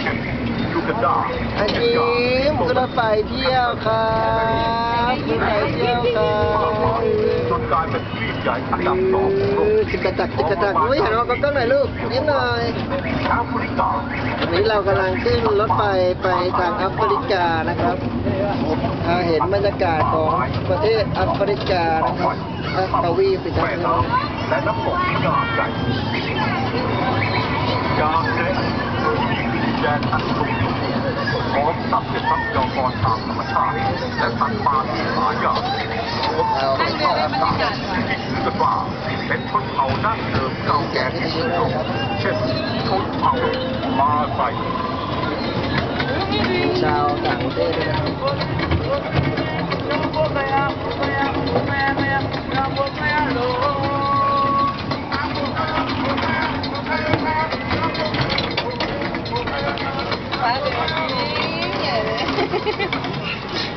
เช่นยูกันดาอันยิ้มขึ้นรถไฟเที่ยวครับขึ้นไปเที่ยวครับจนกลายเป็นทวีปใหญ่อันดับสองของโลกจิกกระจักจิกกระจักอุ้ยหันมากล้องหน่อยลูกยิ้มหน่อยแอฟริกาวันนี้เรากำลังขึ้นรถไฟไปทางแอฟริกานะครับอ่าเห็นบรรยากาศของประเทศแอฟริกานะครับแอฟริวีปิดแม่นะคน้รับำและน้ำตกที่งามใหญ่ยามเล็กดินแดนอันสูงพร้อมสัตว์ ทรัพยากรทางธรรมชาติและสัตว์ป่าที่หายากรวมถึงเป็นเผ่าต่างที่ถือกันว่าเป็นชนเผ่าดั้งเดิมเก่าแก่ที่สุดโลกเช่นชนเผ่ามาไซชาวต่างประเทศด้วยนะครับฟ้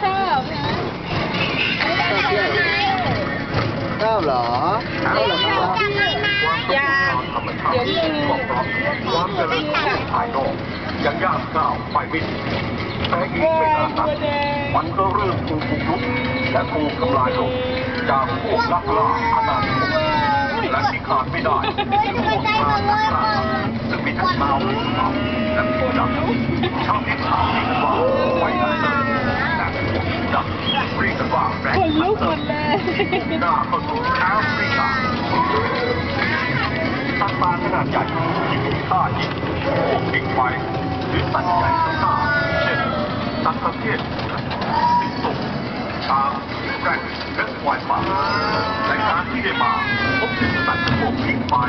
ชอบนะไม่ได้ไหนแล้วไงชอบเหรอชอบเหรอครับอยาเดี๋ยวลืมความเจริญของภายนอกยังย่างก้าวไปไม่ถึงแต่อีกไม่นานนักมันก็เริ่มถูกบุกรุกและถูกทำลายลงจากพวกนักล่าอาณานิคมและที่ขาดไม่ได้คือพวกชาวนักล่าซึ่งมีทั้งชาวภูเขาและผู้ดำชาวที่ชาวเรียกว่ คนลุกหมดร์เลยหน้าเข้าสู่แอฟริกาสัตว์ป่าขนาดใหญ่ที่มีค่ายิงพวกกิ่งไม้หรือสัตว์ใหญ่ข้างเช่นสัตว์ประเภทเสือสิงโตช้างแรดและควายป่าในการที่ได้มาพบเห็นสัตว์พวกกิ่งไว้